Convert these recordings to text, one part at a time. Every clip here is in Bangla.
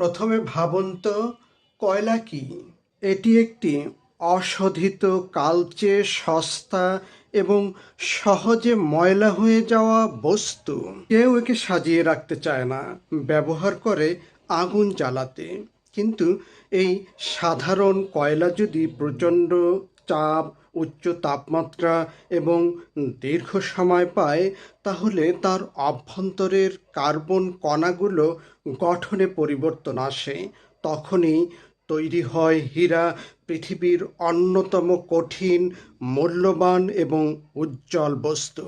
প্রথমে ভাবুন তো কয়লা কি? এটি একটি অশোধিত কালচে সস্তা এবং সহজে ময়লা হয়ে যাওয়া বস্তু। কেউ একে সাজিয়ে রাখতে চায় না, ব্যবহার করে আগুন জ্বালাতে। কিন্তু এই সাধারণ কয়লা যদি প্রচণ্ড চাপ উচ্চ তাপমাত্রা এবং দীর্ঘ সময় পায়, তাহলে তার অভ্যন্তরের কার্বন কণাগুলো গঠনে পরিবর্তন আসে। তখনই তৈরি হয় হীরা, পৃথিবীর অন্যতম কঠিন, মূল্যবান এবং উজ্জ্বল বস্তু।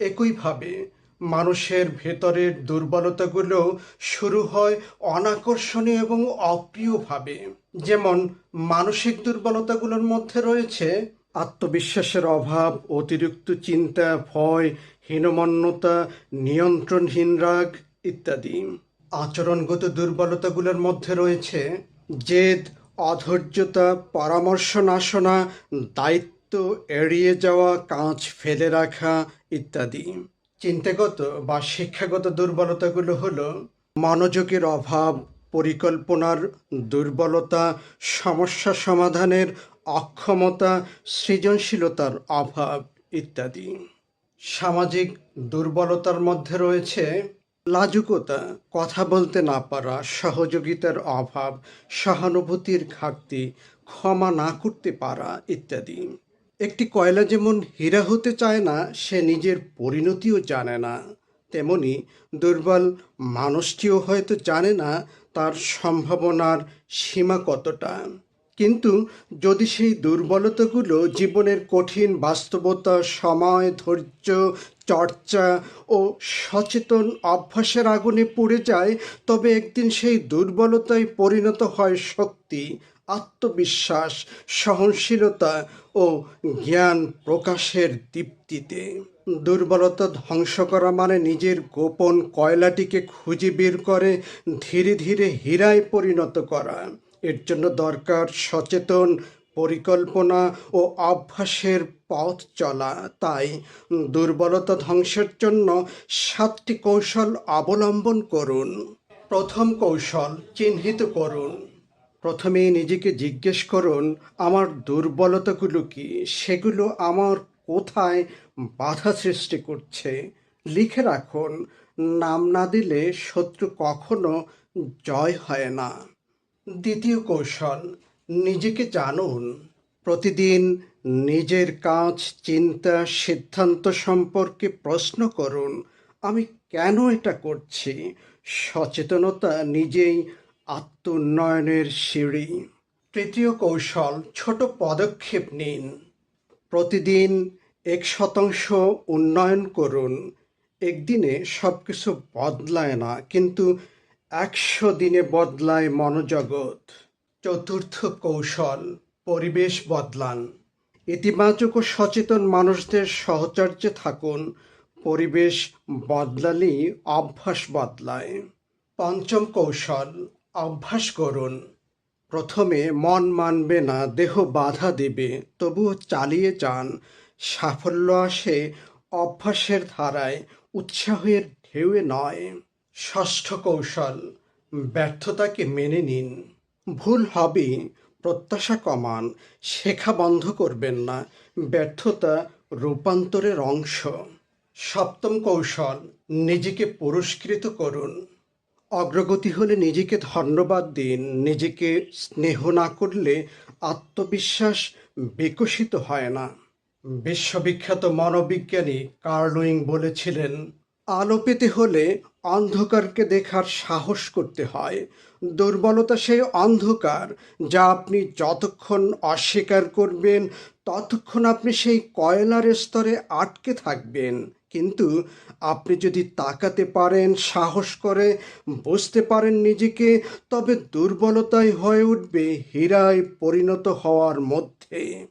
একইভাবে মানুষের ভেতরের দুর্বলতাগুলো শুরু হয় অনাকর্ষণীয় এবং অপ্রিয়ভাবে। যেমন, মানসিক দুর্বলতাগুলোর মধ্যে রয়েছে আত্মবিশ্বাসের অভাব, অতিরিক্ত চিন্তা, ভয়, হীনমন্যতা, নিয়ন্ত্রণহীন রাগ ইত্যাদি। আচরণগত দুর্বলতাগুলোর মধ্যে রয়েছে জেদ, অধৈর্যতা, পরামর্শ না শোনা, দায়িত্ব এড়িয়ে যাওয়া, কাঁচ ফেলে রাখা ইত্যাদি। চিন্তাগত বা শিক্ষাগত দুর্বলতাগুলো হলো মনোযোগের অভাব, পরিকল্পনার দুর্বলতা, সমস্যা সমাধানের অক্ষমতা, সৃজনশীলতার অভাব ইত্যাদি। সামাজিক দুর্বলতার মধ্যে রয়েছে লাজুকতা, কথা বলতে না পারা, সহযোগিতার অভাব, সহানুভূতির ঘাটতি, ক্ষমা না করতে পারা ইত্যাদি। একটি কয়লা যেমন হীরা হতে চায় না, সে নিজের পরিণতিও জানে না। তেমনি দুর্বল মানুষটিও হয়তো জানে না তার সম্ভাবনার সীমা কতটা। কিন্তু যদি সেই দুর্বলতাগুলো জীবনের কঠিন বাস্তবতা, সময়, ধৈর্য, চর্চা ও সচেতন অভ্যাসের আগুনে পুড়ে যায়, তবে একদিন সেই দুর্বলতায় পরিণত হয় শক্তি। আত্মবিশ্বাস, সহনশীলতা ও জ্ঞান প্রকাশের দীপ্তিতে। দুর্বলতা ধ্বংস করা মানে নিজের গোপন কয়লাটিকে খুঁজে বের করে ধীরে ধীরে হীরায় পরিণত করা। এর জন্য দরকার সচেতন পরিকল্পনা ও অভ্যাসের পথ চলা। তাই দুর্বলতা ধ্বংসের জন্য সাতটি কৌশল অবলম্বন করুন। প্রথম কৌশল, চিহ্নিত করুন। প্রথমে নিজেকে জিজ্ঞেস করুন, আমার দুর্বলতাগুলো কি? সেগুলো আমার কোথায় বাধা সৃষ্টি করছে? লিখে রাখুন, নাম না দিলে শত্রু কখনো জয় হয় না। দ্বিতীয় কৌশল, নিজেকে জানুন। প্রতিদিন নিজের কাজ, চিন্তা, সিদ্ধান্ত সম্পর্কে প্রশ্ন করুন, আমি কেন এটা করছি? সচেতনতা নিজেই আত্ম উন্নয়নের সিঁড়ি। তৃতীয় কৌশল, ছোট পদক্ষেপ নিন। প্রতিদিন এক শতাংশ উন্নয়ন করুন। একদিনে সব কিছু বদলায় না, কিন্তু একশো দিনে বদলায় মনোজগৎ। চতুর্থ কৌশল, পরিবেশ বদলান। ইতিবাচক ও সচেতন মানুষদের সহচর্যে থাকুন। পরিবেশ বদলালেই অভ্যাস বদলায়। পঞ্চম কৌশল অভ্যাস করুন। প্রথমে মন মানবে না, দেহ বাধা দেবে, তবুও চালিয়ে যান। সাফল্য আসে অভ্যাসের ধারায়, উৎসাহের ঢেউয়ে নয়। ষষ্ঠ কৌশল, ব্যর্থতাকে মেনে নিন। ভুল হবে, প্রত্যাশা কমান, শেখা বন্ধ করবেন না, ব্যর্থতা রূপান্তরের অংশ। সপ্তম কৌশল, নিজেকে পুরস্কৃত করুন। অগ্রগতি হলে নিজেকে ধন্যবাদ দিন, নিজেকে স্নেহ না করলে আত্মবিশ্বাস বিকশিত হয় না। বিশ্ববিখ্যাত মনোবিজ্ঞানী কার্লুইং বলেছিলেন, আলো পেতে হলে অন্ধকারকে দেখার সাহস করতে হয়। দুর্বলতা সেই অন্ধকার যা আপনি যতক্ষণ অস্বীকার করবেন, ততক্ষণ আপনি সেই কয়লার স্তরে আটকে থাকবেন। কিন্তু আপনি যদি তাকাতে পারেন, সাহস করে বুঝতে পারেন নিজেকে, তবে দুর্বলতাই হয়ে উঠবে, হীরায় পরিণত হওয়ার মধ্যে।